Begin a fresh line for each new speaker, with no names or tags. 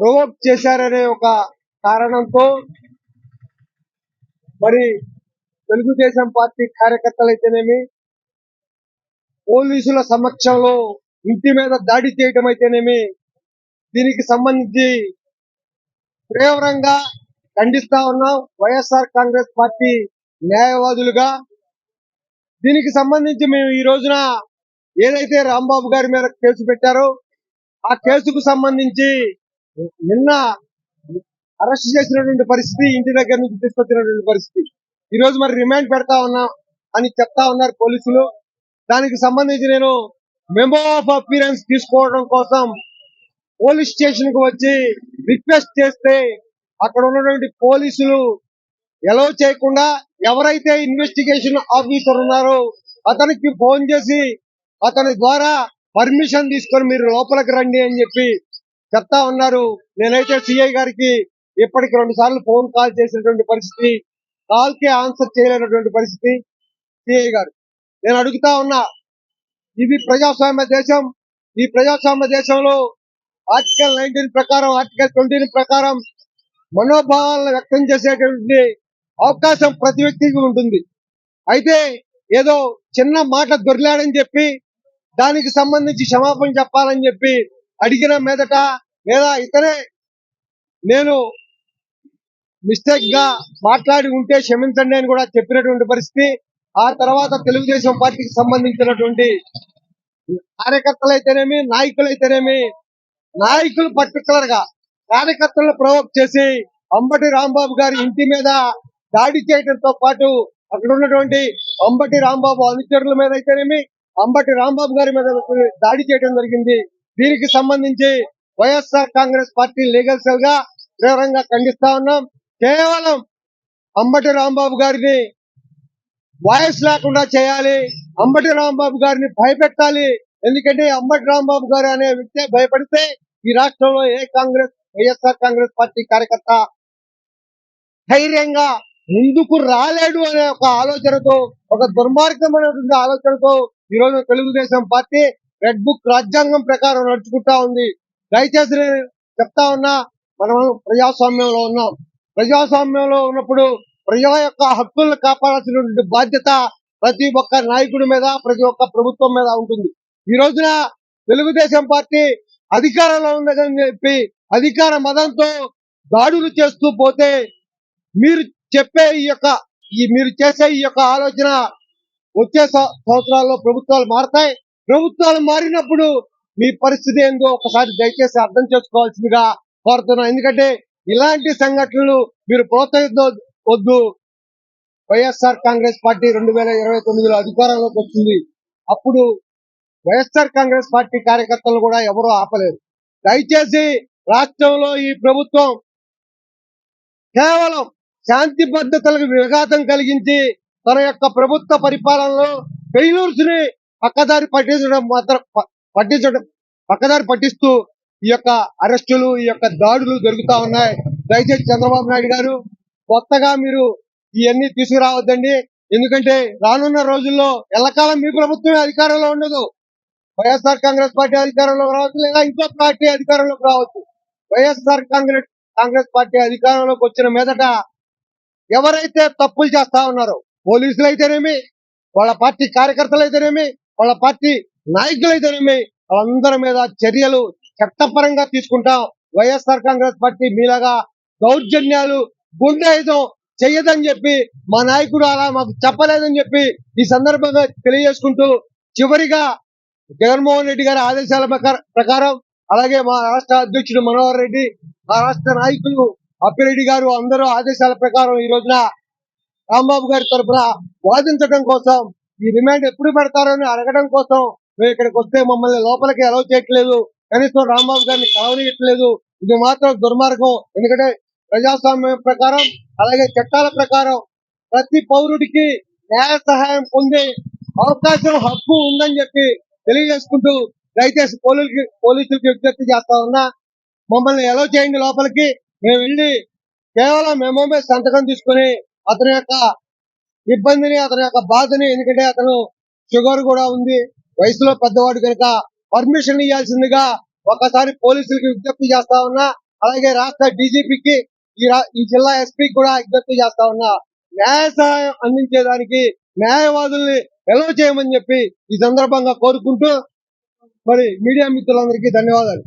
Provoke చేశారనే ఒక కారణంతో మరి తెలుగుదేశం పార్టీ కార్యకర్తలు అయితేనేమి పోలీసుల సమక్షంలో ఇంటి మీద దాడి చేయటం అయితేనేమి దీనికి సంబంధించి తీవ్రంగా ఖండిస్తా ఉన్నాం. వైఎస్ఆర్ కాంగ్రెస్ పార్టీ న్యాయవాదులుగా. దీనికి సంబంధించి మేము ఈ రోజున ఏదైతే రాంబాబు గారి మీద కేసు పెట్టారో ఆ కేసుకు సంబంధించి నిన్న అరెస్ట్ చేసినటువంటి పరిస్థితి ఇంటి దగ్గర నుంచి తీసుకొచ్చినటువంటి పరిస్థితి. ఈ రోజు మరి రిమాండ్ పెడతా ఉన్నాం అని చెప్తా ఉన్నారు పోలీసులు. దానికి సంబంధించి నేను మెమో ఆఫ్ అపీరెన్స్ తీసుకోవడం కోసం పోలీస్ స్టేషన్కు వచ్చి రిక్వెస్ట్ చేస్తే అక్కడ ఉన్నటువంటి పోలీసులు ఎలవ్ చేయకుండా ఎవరైతే ఇన్వెస్టిగేషన్ ఆఫీసర్ ఉన్నారో అతనికి ఫోన్ చేసి అతని ద్వారా పర్మిషన్ తీసుకొని మీరు లోపలికి రండి అని చెప్పి చెప్తా ఉన్నారు. నేనైతే సిఐ గారికి ఇప్పటికి రెండు సార్లు ఫోన్ కాల్ చేసినటువంటి పరిస్థితి కాల్కి ఆన్సర్ చేయలేనటువంటి పరిస్థితి సిఐ గారు. నేను అడుగుతా ఉన్నా ఇది ప్రజాస్వామ్య దేశం. ఈ ప్రజాస్వామ్య దేశంలో ఆర్టికల్ నైన్టీన్ ప్రకారం ఆర్టికల్ ట్వంటీ ప్రకారం మనోభావాలను వ్యక్తం చేసేటువంటి అవకాశం ప్రతి వ్యక్తికి ఉంటుంది. అయితే ఏదో చిన్న మాట దొరిలాడని చెప్పి దానికి సంబంధించి క్షమాపణ చెప్పాలని చెప్పి అడిగిన మీదట లేదా ఇతనే నేను మిస్టేక్గా మాట్లాడి ఉంటే క్షమించండి అని కూడా చెప్పినటువంటి పరిస్థితి. ఆ తర్వాత తెలుగుదేశం పార్టీకి సంబంధించినటువంటి కార్యకర్తలైతేనేమి నాయకులైతేనేమి నాయకులు పర్టికులర్గా కార్యకర్తలను ప్రవోక్ చేసి అంబటి రాంబాబు గారి ఇంటి మీద దాడి చేయడంతో పాటు అక్కడ ఉన్నటువంటి అంబటి రాంబాబు అనుచరుల మీద అయితేనేమి అంబటి రాంబాబు గారి మీద దాడి చేయడం జరిగింది. దీనికి సంబంధించి వైఎస్ఆర్ కాంగ్రెస్ పార్టీ లీగల్ సెల్గా తీవ్రంగా ఖండిస్తా ఉన్నాం. కేవలం అంబటి రాంబాబు గారిని వాయిస్ లేకుండా చేయాలి. అంబటి రాంబాబు గారిని భయపెట్టాలి. ఎందుకంటే అంబటి రాంబాబు గారు అనే వ్యక్తి భయపడితే ఈ రాష్ట్రంలో ఏ కాంగ్రెస్ వైఎస్ఆర్ కాంగ్రెస్ పార్టీ కార్యకర్త ధైర్యంగా ముందుకు రాలేడు అనే ఒక ఆలోచనతో ఒక దుర్మార్గమైనటువంటి ఆలోచనతో ఈ రోజు తెలుగుదేశం పార్టీ రెడ్ బుక్ రాజ్యాంగం ప్రకారం నడుచుకుంటా ఉంది. దయచేసి చెప్తా ఉన్నా మనం ప్రజాస్వామ్యంలో ఉన్నాం. ప్రజాస్వామ్యంలో ఉన్నప్పుడు ప్రజల యొక్క హక్కులను కాపాడాల్సినటువంటి బాధ్యత ప్రతి ఒక్క నాయకుడి మీద ప్రతి ఒక్క ప్రభుత్వం మీద ఉంటుంది. ఈ రోజున తెలుగుదేశం పార్టీ అధికారంలో ఉందని చెప్పి అధికార మదంతో దాడులు చేస్తూ పోతే మీరు చెప్పే ఈ యొక్క ఈ మీరు చేసే ఈ యొక్క ఆలోచన వచ్చే సంవత్సరాల్లో ప్రభుత్వాలు మారతాయి. ప్రభుత్వాలు మారినప్పుడు మీ పరిస్థితి ఏందో ఒకసారి దయచేసి అర్థం చేసుకోవాల్సిందిగా కోరుతున్నాం. ఎందుకంటే ఇలాంటి సంఘటనలు మీరు ప్రోత్సహించవద్దు వైఎస్ఆర్ కాంగ్రెస్ పార్టీ రెండు వేల ఇరవై తొమ్మిదిలో అధికారంలోకి వచ్చింది. అప్పుడు వైఎస్ఆర్ కాంగ్రెస్ పార్టీ కార్యకర్తలు కూడా ఎవరూ ఆపలేరు దయచేసి రాష్ట్రంలో ఈ ప్రభుత్వం కేవలం శాంతి భద్రతలకు విఘాతం కలిగించి తన యొక్క ప్రభుత్వ పరిపాలనలో ఫెయిల్యూర్స్ని పక్కదారి పట్టించడం మాత్రం పట్టించడం పక్కదారి పట్టిస్తూ ఈ యొక్క అరెస్టులు ఈ యొక్క దాడులు జరుగుతా ఉన్నాయి. దయచేసి చంద్రబాబు నాయుడు గారు కొత్తగా మీరు ఇవన్నీ తీసుకురావద్దండి. ఎందుకంటే రానున్న రోజుల్లో ఎల్లకాలం మీ ప్రభుత్వమే అధికారంలో ఉండదు. వైఎస్ఆర్ కాంగ్రెస్ పార్టీ అధికారంలోకి రావచ్చు లేదా ఇంకో పార్టీ అధికారంలోకి రావచ్చు. వైఎస్ఆర్ కాంగ్రెస్ కాంగ్రెస్ పార్టీ అధికారంలోకి వచ్చిన మీదట ఎవరైతే తప్పులు చేస్తా ఉన్నారో పోలీసులు అయితేనేమి వాళ్ళ పార్టీ కార్యకర్తలు అయితేనేమి వాళ్ళ పార్టీ నాయకులైతేనేమి వాళ్ళందరి మీద చర్యలు చట్టపరంగా తీసుకుంటాం. వైఎస్ఆర్ కాంగ్రెస్ పార్టీ మీలాగా దౌర్జన్యాలు గుండెయుధం చెయ్యదని చెప్పి మా నాయకుడు అలా మాకు చెప్పలేదని చెప్పి ఈ సందర్భంగా తెలియజేసుకుంటూ చివరిగా జగన్మోహన్ రెడ్డి గారి ఆదేశాల ప్రకారం అలాగే మా రాష్ట్ర అధ్యక్షుడు మనోహర్ రెడ్డి మా రాష్ట్ర నాయకులు అప్పిరెడ్డి గారు అందరూ ఆదేశాల ప్రకారం ఈ రోజున రాంబాబు గారి తరఫున వాదించడం కోసం ఈ రిమాండ్ ఎప్పుడు పెడతారని అని అడగడం కోసం మేము ఇక్కడికి వస్తే మమ్మల్ని లోపలికి అలౌ చేయట్లేదు. కనీసం రాంబాబు గారిని కలవనియట్లేదు. ఇది మాత్రం దుర్మార్గం. ఎందుకంటే ప్రజాస్వామ్యం ప్రకారం అలాగే చట్టాల ప్రకారం ప్రతి పౌరుడికి న్యాయ సహాయం పొందే అవకాశం హక్కు ఉందని చెప్పి తెలియజేసుకుంటూ దయచేసి పోలీసులకి పోలీసులకి విజ్ఞప్తి చేస్తా ఉన్నా. మమ్మల్ని ఎలా చేయండి లోపలికి. మేము వెళ్ళి కేవలం మేము సంతకం తీసుకుని అతని యొక్క ఇబ్బందిని అతని యొక్క బాధని ఎందుకంటే అతను షుగర్ కూడా ఉంది. వయసులో పెద్దవాడు కనుక పర్మిషన్ ఇవ్వాల్సిందిగా ఒకసారి పోలీసులకి విజ్ఞప్తి చేస్తా ఉన్నా అలాగే రాష్ట్ర డీజీపీకి ఈ ఈ జిల్లా ఎస్పీ కూడా విజ్ఞప్తి చేస్తా ఉన్నా. న్యాయ సహాయం అందించేదానికి న్యాయవాదుల్ని ఎలవ చేయమని చెప్పి ఈ సందర్భంగా కోరుకుంటూ మరి మీడియా మిత్రులందరికీ ధన్యవాదాలు.